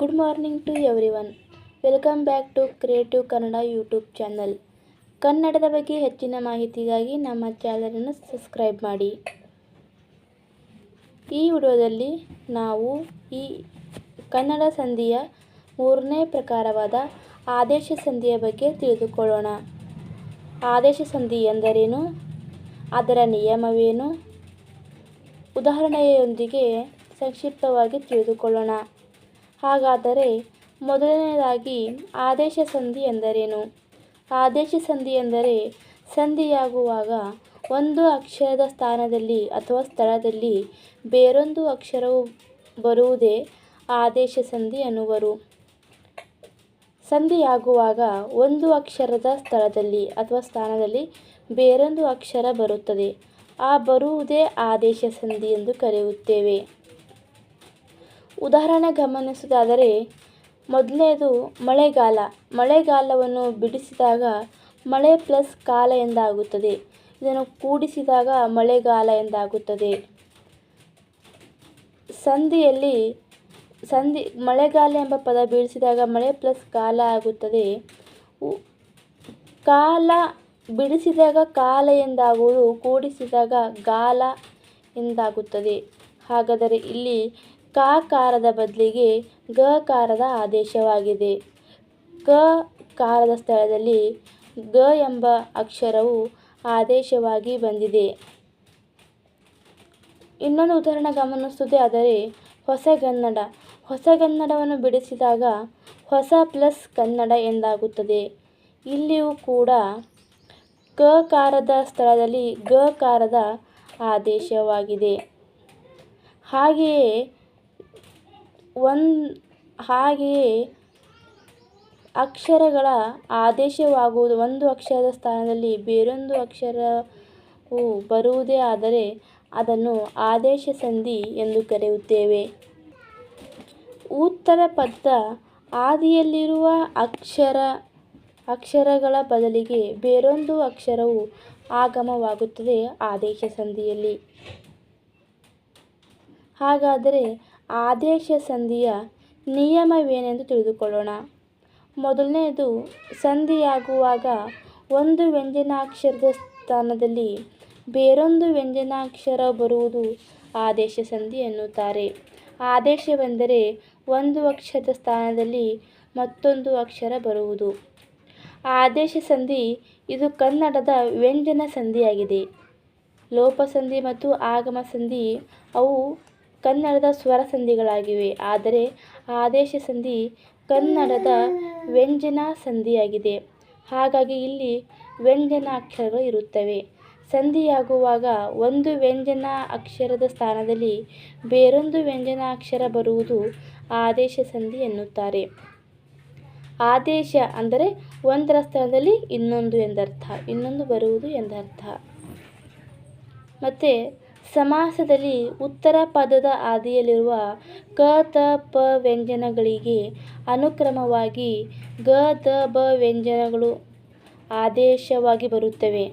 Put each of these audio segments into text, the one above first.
Good morning to everyone welcome back to creative Kannada YouTube channel ಕನ್ನಡದ ಬಗ್ಗೆ ಹೆಚ್ಚಿನ ಮಾಹಿತಿಗಾಗಿ ನಮ್ಮ ಚಾನಲನ್ನು ಸಬ್ಸ್ಕ್ರೈಬ್ ಮಾಡಿ. ಈ ವಿಡಿಯೋದಲ್ಲಿ ನಾವು ಈ ಕನ್ನಡ ಸಂಧಿಯ ಮೂರನೇ ಪ್ರಕಾರವಾದ ಆದೇಶ ಸಂಧಿಯ ಬಗ್ಗೆ ತಿಳಿದುಕೊಳ್ಳೋಣ. ಆದೇಶ ಸಂಧಿ ಎಂದರೇನು? ಅದರ ನಿಯಮವೇನು? ಉದಾಹರಣೆಯೊಂದಿಗೆ ಸಂಕ್ಷಿಪ್ತವಾಗಿ ತಿಳಿದುಕೊಳ್ಳೋಣ. ಹಾಗಾದರೆ ಮೊದಲನೆಯದಾಗಿ ಆದೇಶ ಸಂಧಿ ಎಂದರೇನು? ಆದೇಶ ಸಂಧಿ ಎಂದರೆ ಸಂಧಿಯಾಗುವಾಗ ಒಂದು ಅಕ್ಷರದ ಸ್ಥಾನದಲ್ಲಿ ಅಥವಾ ಸ್ಥಳದಲ್ಲಿ ಬೇರೊಂದು ಅಕ್ಷರವು ಬರುವುದೇ ಆದೇಶ ಸಂಧಿ ಅನ್ನುವರು ಸಂಧಿಯಾಗುವಾಗ ಒಂದು ಅಕ್ಷರದ ಸ್ಥಳದಲ್ಲಿ ಅಥವಾ ಸ್ಥಾನದಲ್ಲಿ ಬೇರೊಂದು ಅಕ್ಷರ ಬರುತ್ತದೆ. ಆ ಬರುವುದೇ ಆದೇಶ ಸಂಧಿ ಎಂದು ಕರೆಯುತ್ತೇವೆ. ಉದಾಹರಣೆ ಗಮನಿಸುವುದಾದರೆ ಮೊದಲನೇದು ಮಳೆಗಾಲ. ಮಳೆಗಾಲವನ್ನು ಬಿಡಿಸಿದಾಗ ಮಳೆ ಪ್ಲಸ್ ಕಾಲ ಎಂದಾಗುತ್ತದೆ. ಇದನ್ನು ಕೂಡಿಸಿದಾಗ ಮಳೆಗಾಲ ಎಂದಾಗುತ್ತದೆ. ಸಂಧಿಯಲ್ಲಿ, ಸಂಧಿ, ಮಳೆಗಾಲ ಎಂಬ ಪದ ಬಿಡಿಸಿದಾಗ ಮಳೆ ಪ್ಲಸ್ ಕಾಲ ಆಗುತ್ತದೆ. ಕಾಲ ಬಿಡಿಸಿದಾಗ ಕಾಲ ಎಂದಾಗುವುದು, ಕೂಡಿಸಿದಾಗ ಗಾಲ ಎಂದಾಗುತ್ತದೆ. ಹಾಗಾದರೆ ಇಲ್ಲಿ ಕಾರದ ಬದಲಿಗೆ ಗ ಕಾರದ ಆದೇಶವಾಗಿದೆ. ಕ ಕಾರದ ಸ್ಥಳದಲ್ಲಿ ಗ ಎಂಬ ಅಕ್ಷರವು ಆದೇಶವಾಗಿ ಬಂದಿದೆ. ಇನ್ನೊಂದು ಉದಾಹರಣೆ ಗಮನಿಸುವುದೇ ಆದರೆ ಹೊಸಗನ್ನಡ ಹೊಸಗನ್ನಡವನ್ನು ಬಿಡಿಸಿದಾಗ ಹೊಸ ಪ್ಲಸ್ ಕನ್ನಡ ಎಂದಾಗುತ್ತದೆ. ಇಲ್ಲಿಯೂ ಕೂಡ ಕ ಕಾರದ ಸ್ಥಳದಲ್ಲಿ ಗ ಕಾರದ ಆದೇಶವಾಗಿದೆ. ಹಾಗೆಯೇ ಒಂದು ಹಾಗೆಯೇ ಅಕ್ಷರಗಳ ಆದೇಶವಾಗುವುದು. ಒಂದು ಅಕ್ಷರದ ಸ್ಥಾನದಲ್ಲಿ ಬೇರೊಂದು ಅಕ್ಷರವು ಬರುವುದೇ ಆದರೆ ಅದನ್ನು ಆದೇಶ ಸಂಧಿ ಎಂದು ಕರೆಯುತ್ತೇವೆ. ಉತ್ತರ ಪದ ಆದಿಯಲ್ಲಿರುವ ಅಕ್ಷರ, ಅಕ್ಷರಗಳ ಬದಲಿಗೆ ಬೇರೊಂದು ಅಕ್ಷರವು ಆಗಮವಾಗುತ್ತದೆ ಆದೇಶ ಸಂಧಿಯಲ್ಲಿ. ಹಾಗಾದರೆ ಆದೇಶ ಸಂಧಿಯ ನಿಯಮವೇನೆಂದು ತಿಳಿದುಕೊಳ್ಳೋಣ. ಮೊದಲನೆಯದು, ಸಂಧಿಯಾಗುವಾಗ ಒಂದು ವ್ಯಂಜನಾಕ್ಷರದ ಸ್ಥಾನದಲ್ಲಿ ಬೇರೊಂದು ವ್ಯಂಜನಾಕ್ಷರ ಬರುವುದು ಆದೇಶ ಸಂಧಿ ಎನ್ನುತ್ತಾರೆ. ಆದೇಶವೆಂದರೆ ಒಂದು ಅಕ್ಷರದ ಸ್ಥಾನದಲ್ಲಿ ಮತ್ತೊಂದು ಅಕ್ಷರ ಬರುವುದು. ಆದೇಶ ಸಂಧಿ ಇದು ಕನ್ನಡದ ವ್ಯಂಜನ ಸಂಧಿಯಾಗಿದೆ. ಲೋಪ ಸಂಧಿ ಮತ್ತು ಆಗಮ ಸಂಧಿ ಅವು ಕನ್ನಡದ ಸ್ವರ ಸಂಧಿಗಳಾಗಿವೆ. ಆದರೆ ಆದೇಶ ಸಂಧಿ ಕನ್ನಡದ ವ್ಯಂಜನ ಸಂಧಿಯಾಗಿದೆ. ಹಾಗಾಗಿ ಇಲ್ಲಿ ವ್ಯಂಜನ ಅಕ್ಷರಗಳು ಇರುತ್ತವೆ. ಸಂಧಿಯಾಗುವಾಗ ಒಂದು ವ್ಯಂಜನ ಅಕ್ಷರದ ಸ್ಥಾನದಲ್ಲಿ ಬೇರೊಂದು ವ್ಯಂಜನ ಅಕ್ಷರ ಬರುವುದು ಆದೇಶ ಸಂಧಿ ಎನ್ನುತ್ತಾರೆ. ಆದೇಶ ಅಂದರೆ ಒಂದರ ಸ್ಥಾನದಲ್ಲಿ ಇನ್ನೊಂದು ಎಂದರ್ಥ, ಇನ್ನೊಂದು ಬರುವುದು ಎಂದರ್ಥ. ಮತ್ತು ಸಮಾಸದಲ್ಲಿ ಉತ್ತರ ಪದದ ಆದಿಯಲ್ಲಿರುವ ಕ ತ ಪ ವ್ಯಂಜನಗಳಿಗೆ ಅನುಕ್ರಮವಾಗಿ ಗ ದ ಬ ವ್ಯಂಜನಗಳು ಆದೇಶವಾಗಿ ಬರುತ್ತವೆ.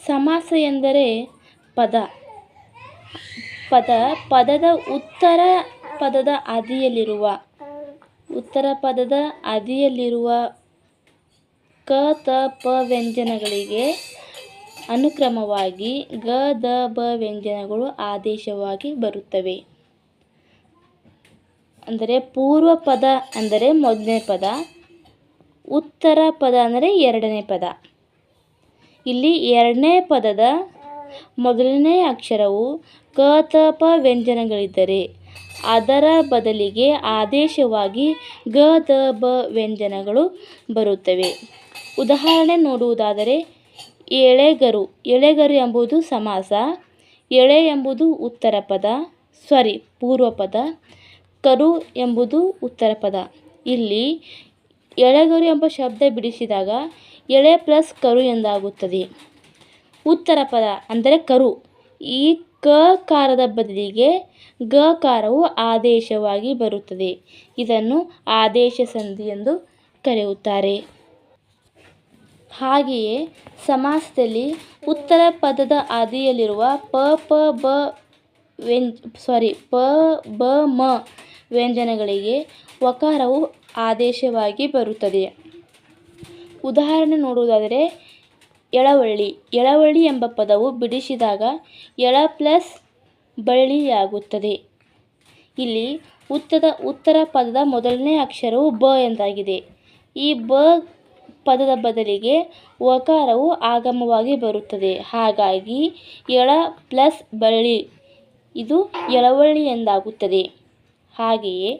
ಸಮಾಸ ಎಂದರೆ ಪದ. ಪದ, ಪದದ ಉತ್ತರ ಪದದ ಆದಿಯಲ್ಲಿರುವ ಉತ್ತರ ಪದದ ಆದಿಯಲ್ಲಿರುವ ಕ ತ ಪ ವ್ಯಂಜನಗಳಿಗೆ ಅನುಕ್ರಮವಾಗಿ ಗ ದ ಬ ವ್ಯಂಜನಗಳು ಆದೇಶವಾಗಿ ಬರುತ್ತವೆ. ಅಂದರೆ ಪೂರ್ವ ಪದ ಅಂದರೆ ಮೊದಲನೇ ಪದ, ಉತ್ತರ ಪದ ಅಂದರೆ ಎರಡನೇ ಪದ. ಇಲ್ಲಿ ಎರಡನೇ ಪದದ ಮೊದಲನೇ ಅಕ್ಷರವು ಕ ತ ಪ ವ್ಯಂಜನಗಳಿದ್ದರೆ ಅದರ ಬದಲಿಗೆ ಆದೇಶವಾಗಿ ಗ ದ ಬ ವ್ಯಂಜನಗಳು ಬರುತ್ತವೆ. ಉದಾಹರಣೆ ನೋಡುವುದಾದರೆ ಎಳೆಗರು. ಎಳೆಗರು ಎಂಬುದು ಸಮಾಸ. ಎಳೆ ಎಂಬುದು ಉತ್ತರ ಪದ. ಸಾರಿ ಪೂರ್ವ ಪದ. ಕರು ಎಂಬುದು ಉತ್ತರ ಪದ. ಇಲ್ಲಿ ಎಳೆಗರು ಎಂಬ ಶಬ್ದ ಬಿಡಿಸಿದಾಗ ಎಳೆ ಪ್ಲಸ್ ಕರು ಎಂದಾಗುತ್ತದೆ. ಉತ್ತರ ಪದ ಅಂದರೆ ಕರು. ಈ ಕ ಕಾರದ ಬದಲಿಗೆ ಗ ಕಾರವು ಆದೇಶವಾಗಿ ಬರುತ್ತದೆ. ಇದನ್ನು ಆದೇಶ ಸಂಧಿ ಎಂದು ಕರೆಯುತ್ತಾರೆ. ಹಾಗೆಯೇ ಸಮಾಸದಲ್ಲಿ ಉತ್ತರ ಪದದ ಆದಿಯಲ್ಲಿರುವ ಪ ಪ, ಬ ವ್ಯಂ ಸಾರಿ ಪ, ಬ, ಮ ವ್ಯಂಜನಗಳಿಗೆ ವಕಾರವು ಆದೇಶವಾಗಿ ಬರುತ್ತದೆ. ಉದಾಹರಣೆ ನೋಡುವುದಾದರೆ ಎಳವಳ್ಳಿ ಎಳವಳ್ಳಿ ಎಂಬ ಪದವು ಬಿಡಿಸಿದಾಗ ಎಳ ಪ್ಲಸ್ ಬಳ್ಳಿಯಾಗುತ್ತದೆ. ಇಲ್ಲಿ ಉತ್ತದ, ಉತ್ತರ ಪದದ ಮೊದಲನೇ ಅಕ್ಷರವು ಬ ಎಂದಾಗಿದೆ. ಈ ಬ ಪದದ ಬದಲಿಗೆ ವಕಾರವು ಆಗಮವಾಗಿ ಬರುತ್ತದೆ. ಹಾಗಾಗಿ ಎಳ ಪ್ಲಸ್ ಬಳ್ಳಿ ಇದು ಎಳವಳ್ಳಿ ಎಂದಾಗುತ್ತದೆ. ಹಾಗೆಯೇ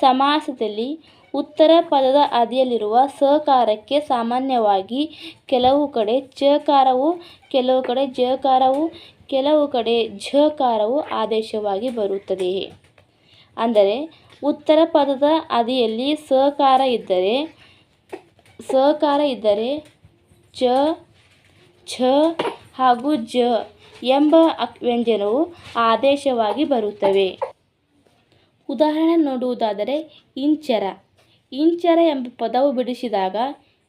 ಸಮಾಸದಲ್ಲಿ ಉತ್ತರ ಪದದ ಅದಿಯಲ್ಲಿರುವ ಸಕಾರಕ್ಕೆ ಸಾಮಾನ್ಯವಾಗಿ ಕೆಲವು ಕಡೆ ಚಕಾರವು ಕೆಲವು ಕಡೆ ಜಕಾರವು, ಕೆಲವು ಕಡೆ ಝಕಾರವು ಆದೇಶವಾಗಿ ಬರುತ್ತದೆ. ಅಂದರೆ ಉತ್ತರ ಪದದ ಅದಿಯಲ್ಲಿ ಸಕಾರ ಇದ್ದರೆ ಸಕಾರ ಇದ್ದರೆ ಚ, ಛ ಹಾಗೂ ಜ ಎಂಬ ವ್ಯಂಜನವು ಆದೇಶವಾಗಿ ಬರುತ್ತವೆ. ಉದಾಹರಣೆ ನೋಡುವುದಾದರೆ ಇಂಚರ. ಇಂಚರ ಎಂಬ ಪದವು ಬಿಡಿಸಿದಾಗ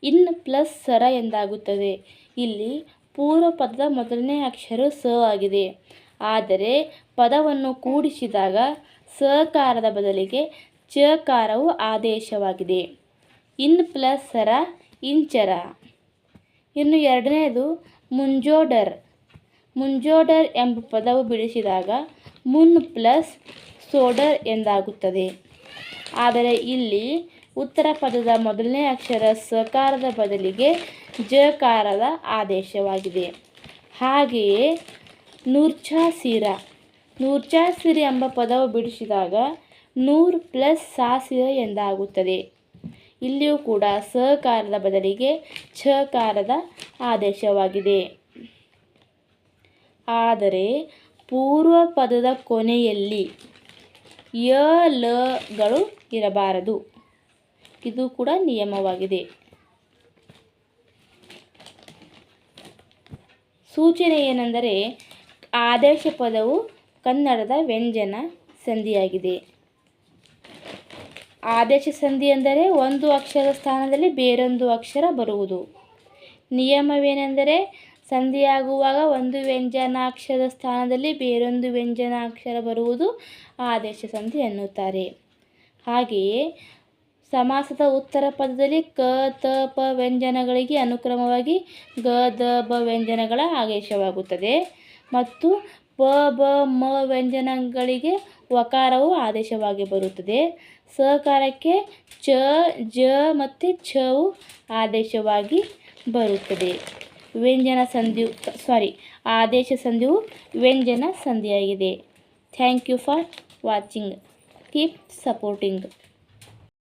ಇನ್ ಪ್ಲಸ್ ಸರ ಎಂದಾಗುತ್ತದೆ. ಇಲ್ಲಿ ಪೂರ್ವ ಪದದ ಮೊದಲನೇ ಅಕ್ಷರ ಸ ಆಗಿದೆ. ಆದರೆ ಪದವನ್ನು ಕೂಡಿಸಿದಾಗ ಸಕಾರದ ಬದಲಿಗೆ ಚಕಾರವು ಆದೇಶವಾಗಿದೆ. ಇನ್ ಪ್ಲಸ್ ಸರ ಇಂಚರ ಇನ್ನು ಎರಡನೇದು ಮುಂಜೋಡರ್. ಮುಂಜೋಡರ್ ಎಂಬ ಪದವು ಬಿಡಿಸಿದಾಗ ಮುನ್ ಪ್ಲಸ್ ಸೋಡರ್ ಎಂದಾಗುತ್ತದೆ. ಆದರೆ ಇಲ್ಲಿ ಉತ್ತರ ಪದದ ಮೊದಲನೇ ಅಕ್ಷರ ಸಕಾರದ ಬದಲಿಗೆ ಜಕಾರದ ಆದೇಶವಾಗಿದೆ. ಹಾಗೆಯೇ ನೂರ್ಚಾಸಿರ ಸೀರೆ ಎಂಬ ಪದವು ಬಿಡಿಸಿದಾಗ ನೂರ್ ಪ್ಲಸ್ ಸಾಸಿರ ಎಂದಾಗುತ್ತದೆ. ಇಲ್ಲಿಯೂ ಕೂಡ ಸಕಾರದ ಬದಲಿಗೆ ಛಕಾರದ ಆದೇಶವಾಗಿದೆ. ಆದರೆ ಪೂರ್ವ ಪದದ ಕೊನೆಯಲ್ಲಿ ಯ ಲಗಳು ಇರಬಾರದು. ಇದು ಕೂಡ ನಿಯಮವಾಗಿದೆ. ಸೂಚನೆ ಏನೆಂದರೆ ಆದೇಶ ಪದವು ಕನ್ನಡದ ವ್ಯಂಜನ ಸಂಧಿಯಾಗಿದೆ. ಆದೇಶ ಸಂಧಿ ಎಂದರೆ ಒಂದು ಅಕ್ಷರ ಸ್ಥಾನದಲ್ಲಿ ಬೇರೊಂದು ಅಕ್ಷರ ಬರುವುದು. ನಿಯಮವೇನೆಂದರೆ ಸಂಧಿಯಾಗುವಾಗ ಒಂದು ವ್ಯಂಜನಾಕ್ಷರದ ಸ್ಥಾನದಲ್ಲಿ ಬೇರೊಂದು ವ್ಯಂಜನಾಕ್ಷರ ಬರುವುದು ಆದೇಶ ಸಂಧಿ ಎನ್ನುತ್ತಾರೆ. ಹಾಗೆಯೇ ಸಮಾಸದ ಉತ್ತರ ಪದದಲ್ಲಿ ಕ, ತ, ಪ ವ್ಯಂಜನಗಳಿಗೆ ಅನುಕ್ರಮವಾಗಿ ಗ, ದ, ಬ ವ್ಯಂಜನಗಳ ಆದೇಶವಾಗುತ್ತದೆ. ಮತ್ತು ಪ ಬ, ಮ ವ್ಯಂಜನಗಳಿಗೆ ವಕಾರವು ಆದೇಶವಾಗಿ ಬರುತ್ತದೆ. ಸಕಾರಕ್ಕೆ ಚ, ಜ ಮತ್ತು ಛವು ಆದೇಶವಾಗಿ ಬರುತ್ತದೆ. ವ್ಯಂಜನ ಸಂಧಿಯು ಸಾರಿ ಆದೇಶ ಸಂಧಿಯು ವ್ಯಂಜನ ಸಂಧಿಯಾಗಿದೆ. Thank you for watching keep supporting